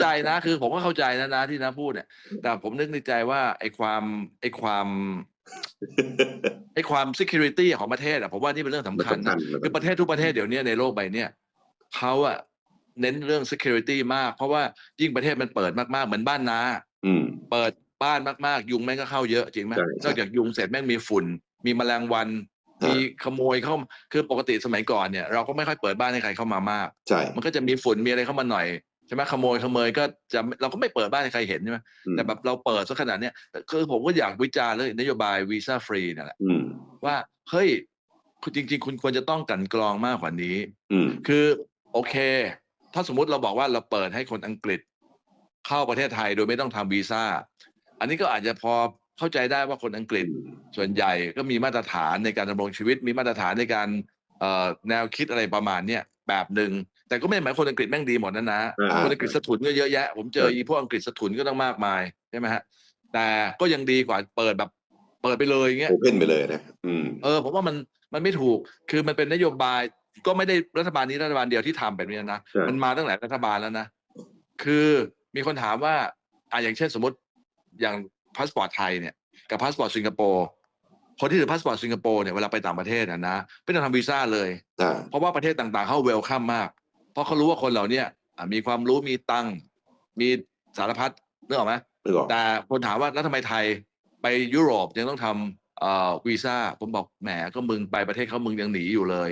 ใจนะ คือผมก็เข้าใจนะนะที่นะพูดเนี่ย แต่ผมนึกในใจว่าไอ้ความไอ้ความไอ้ความ security ของประเทศอะผมว่านี่เป็นเรื่องสำคัญมันนะสำคัญคือประเทศทุกประเทศเดี๋ยวนี้ในโลกใบเนี้ยเขาอะเน้นเรื่อง security มาก เพราะว่ายิ่งประเทศมันเปิดมากๆ เหมือนบ้านนา อืม เปิดบ้านมากๆ ยุงแม่งก็เข้าเยอะจริงไหมใช่ใช่นอกจากยุงเสร็จแม่งมีฝุ่น มีแมลงวัน ฮะ มีขโมยเข้ามาคือปกติสมัยก่อนเนี่ยเราก็ไม่ค่อยเปิดบ้านให้ใครเข้ามามาก ใช่ มันก็จะมีฝุ่นมีอะไรเข้ามาหน่อย ใช่ไหมขโมยขโมยก็จะเราก็ไม่เปิดบ้านให้ใครเห็นใช่ไหมอืมแต่แบบเราเปิดซะขนาดเนี้ยคือผมก็อยากวิจารณ์เลยนโยบายวีซ่าฟรีนั่นแหละอืมว่าเฮ้ยคุณจริง ๆ คุณควรจะต้องกลันกรองมากกว่านี้อืมคือโอเค ถ้าสมมุติเราบอกว่าเราเปิดให้คนอังกฤษ เข้าประเทศไทยโดยไม่ต้องทำวีซ่า อันนี้ก็อาจจะพอเข้าใจได้ว่าคนอังกฤษส่วนใหญ่ก็มีมาตรฐานในการดำรงชีวิต มีมาตรฐานในการเอ่อแนวคิดอะไรประมาณเนี้ย แบบหนึ่งแต่ก็ไม่ได้หมายคนอังกฤษแม่งดีหมดนะนะอ่าคนอังกฤษสถุนก็เยอะแยะ ผมเจออีพวกอังกฤษสถุนก็ต้องมากมายใช่ไหมฮะแต่ก็ยังดีกว่าเปิดแบบเปิดไปเลยอย่างเงี้ยโอเพนไปเลยนะอืมเออผมว่ามันมันไม่ถูกคือมันเป็นนโยบายก็ไม่ได้รัฐบาลนี้รัฐบาลเดียวที่ทำแบบนี้นะใช่มันมาตั้งหลายรัฐบาลแล้วนะคือมีคนถามว่าอ่าอย่างเช่นสมมติอย่างพาสปอร์ตไทยเนี่ยกับพาสปอร์ตสิงคโปร์ คนที่ถือพาสปอร์ตสิงคโปร์เนี่ยเวลาไปต่างประเทศนะนะไม่ต้องทำวีซ่าเลยอ่าเพราะว่าประเทศต่างๆเขาเวลคัมมาก เพราะเขารู้ว่าคนเหล่าเนี้ยอะมีความรู้มีตังค์มีสารพัดนึกออกไหมนึกออกแต่คนถามว่าแล้วทำไมไทยไปยุโรปยังต้องทำเอ่อวีซ่าผมบอกแหมก็มึงไปประเทศเขามึงยังหนีอยู่เลย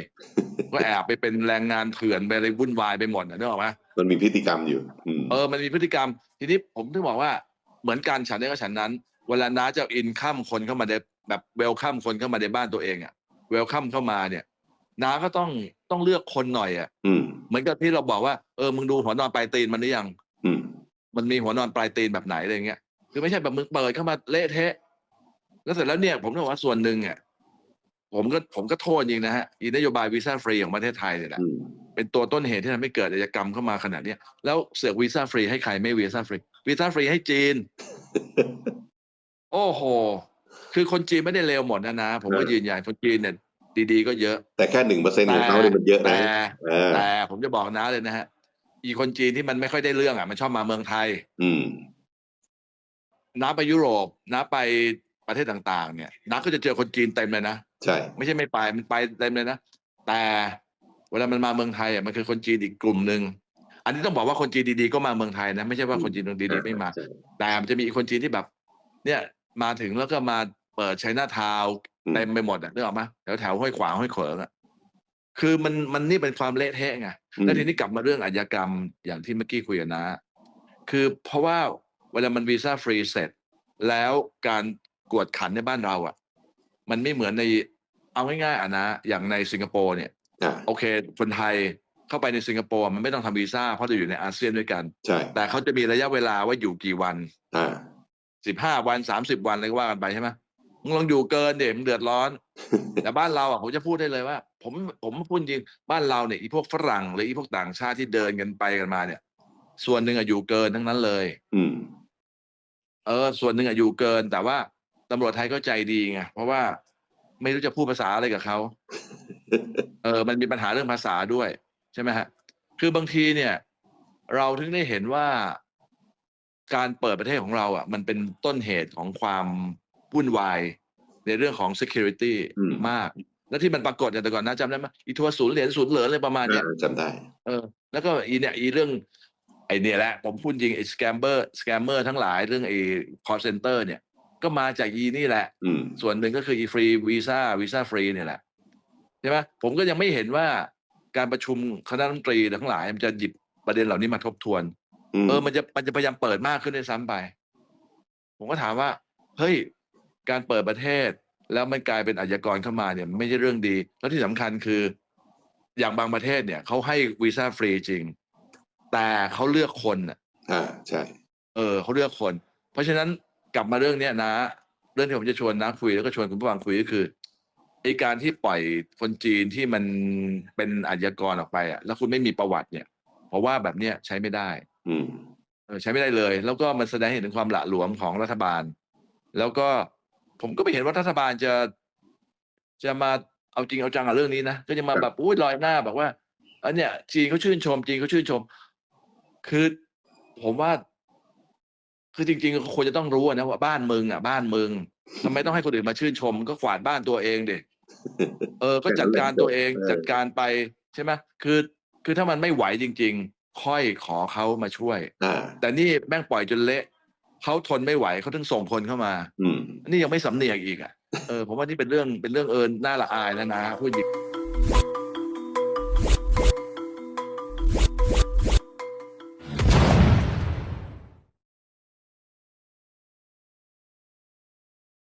ก็แอบไปเป็นแรงงานเถื่อนไปอะไรวุ่นวายไปหมดนะนึกออกไหมมันมีพฤติกรรมอยู่อืมเออมันมีพฤติกรรม ทีนี้ผมถึงบอกว่าเหมือนกันฉันได้ก็ฉันนั้น เวลาน้าจะอินคัมคนเข้ามาใน แบบเวลคัมคนเข้ามาในบ้านตัวเองอะเวลคัมเข้ามาเนี่ยน้าก็ต้องต้องเลือกคนหน่อยอะอืมเหมือนกับที่เราบอกว่าเออมึงดูหัวนอนปลายตีนมันหรือยัง อืมมันมีหัวนอนปลายตีนแบบไหนอะไรเงี้ยคือไม่ใช่แบบมึงเปิดเข้ามาเละเทะ แล้วเสร็จแล้วเนี่ย ผมต้องบอกว่าส่วนหนึ่งอะผมก็ผมก็โทษจริงนะฮะอีนโยบายวีซ่าฟรีของประเทศไทยเนี่ยแหละอืมเป็นตัวต้นเหตุที่ทำให้เกิดอาชญากรรมเข้ามาขนาดเนี้ยแล้วเสือกวีซ่าฟรีให้ใครไม่วีซ่าฟรีวีซ่าฟรีให้จีน โอ้โห คือคนจีนไม่ได้เลวหมดนะนะ ผมก็เออยืนยันคนจีนเนี่ยดีๆก็เยอะ แต่แค่หนึ่งเปอร์เซ็นต์ของเขาเนี่ยมันเยอะนะแต่อ่าแต่ผมจะบอกนะเลยนะฮะอีคนจีนที่มันไม่ค่อยได้เรื่องอะมันชอบมาเมืองไทย อืมน้าไปยุโรปน้าไปประเทศต่างๆ เนี่ยน้าก็จะเจอคนจีนเต็มเลยนะใช่ไม่ใช่ไม่ไปมันไปเต็มเลยนะแต่เวลามันมาเมืองไทยอะมันคือคนจีนอีกกลุ่มหนึ่งอันนี้ต้องบอกว่าคนจีนดีๆก็มาเมืองไทยนะ ไม่ใช่ว่าคนจีนดีๆไม่มาใช่แต่มันจะมีอีกคนจีนที่แบบ เนี่ยมาถึงแล้วก็มา เปิดใช้หน้าทาวน์อืมเต็มไปหมดอะนึกออกไหมแถวแถวห้วยขวางห้วยเขวงอะคือมันมันนี่เป็นความเละเทะไงอืมแล้วทีนี้กลับมาเรื่องอาชญากรรมอย่างที่เมื่อกี้คุยกันนะ คือเพราะว่าเวลามันวีซ่าฟรีเสร็จ แล้วการกวดขันในบ้านเราอะ มันไม่เหมือนในเอาง่ายๆอะนะ อย่างในสิงคโปร์เนี่ยอ่าโอเค คนไทยเข้าไปในสิงคโปร์มันไม่ต้องทำวีซ่าเพราะจะอยู่ในอาเซียนด้วยกันใช่แต่เขาจะมีระยะเวลาว่าอยู่กี่วันอ่าสิบห้าวันสามสิบวันอะไรก็ว่ากันไปใช่ไหม มึงลองอยู่เกินเดี๋ยวมึงเดือดร้อน แต่บ้านเราอะผมจะพูดได้เลยว่า ผมผมพูดจริงบ้านเราเนี่ยอีพวกฝรั่งหรืออีพวกต่างชาติที่เดินกันไปกันมาเนี่ย ส่วนหนึ่งอะอยู่เกินทั้งนั้นเลย อืม เออ ส่วนหนึ่งอะอยู่เกิน แต่ว่าตำรวจไทยก็ใจดีไงเพราะว่าไม่รู้จะพูดภาษาอะไรกับเขาเออ มันมีปัญหาเรื่องภาษาด้วยใช่ไหมฮะ คือบางทีเนี่ย เราถึงได้เห็นว่าการเปิดประเทศของเราอะ มันเป็นต้นเหตุของความ วุ่นวายในเรื่องของ security อืมมาก แล้วที่มันปรากฏอย่างแต่ก่อนนะจำได้ไหมอีทัวร์ศูนย์เหรียญศูนย์เหรียญอะไรประมาณเนี้ยอ่าจำได้เออแล้วก็อีเนี่ยอีเรื่องไอเนี่ยแหละ ผมพูดจริงไอ้สแกมเมอร์สแกมเมอร์ทั้งหลายเรื่องไอ้ call center เนี่ย ก็มาจากอีนี่แหละอืมส่วนหนึ่งก็คืออีฟรีวีซ่าวีซ่าฟรีเนี่ยแหละใช่ไหมผมก็ยังไม่เห็นว่าการประชุมคณะรัฐมนตรีทั้งหลาย มันจะหยิบประเด็นเหล่านี้มาทบทวนอืมเออมันจะมันจะพยายามเปิดมากขึ้นด้วยซ้ำไป ผมก็ถามว่า เฮ้ย การเปิดประเทศ แล้วมันกลายเป็นอาชญากรเข้ามาเนี่ยมันไม่ใช่เรื่องดี แล้วที่สำคัญคืออย่างบางประเทศเนี่ยเขาให้วีซ่าฟรีจริง แต่เขาเลือกคนน่ะอ่าใช่ เออเขาเลือกคน เพราะฉะนั้นกลับมาเรื่องเนี้ยนะ เรื่องที่ผมจะชวนนะคุยแล้วก็ชวนคุณผู้ฟังคุยก็คือไอการที่ปล่อยคนจีนที่มันเป็นอาชญากรออกไปอะแล้วคุณไม่มีประวัติเนี่ย เพราะว่าแบบเนี้ยใช้ไม่ได้ อืมเออใช้ไม่ได้เลย แล้วก็มันแสดงให้เห็นถึงความหละหลวมของรัฐบาล แล้วก็ ผมก็ไม่เห็นว่ารัฐบาลจะจะมาเอาจริงเอาจังกับเรื่องนี้นะก็จะมาครับแบบอุ้ยลอยหน้าแบบว่าอันเนี้ยจีนเขาชื่นชมจีนเขาชื่นชม คือผมว่า คือจริงๆควรจะต้องรู้อะนะว่าบ้านมึงอะบ้านมึงทำไมต้องให้คนอื่นมาชื่นชม ก็กวาดบ้านตัวเองดิเออ ก็จัดการตัวเองเออจัดการไปใช่ไหมคือคือถ้ามันไม่ไหวจริง ๆ ค่อยขอเขามาช่วยอ่าแต่นี่แม่งปล่อยจนเละ เขาทนไม่ไหวเขาถึงส่งคนเข้ามา อืมนี่ยังไม่สำเนียกอีกอะเออผมว่านี่เป็นเรื่องเป็นเรื่องเอินน่าละอายแล้วนะผู้หญิง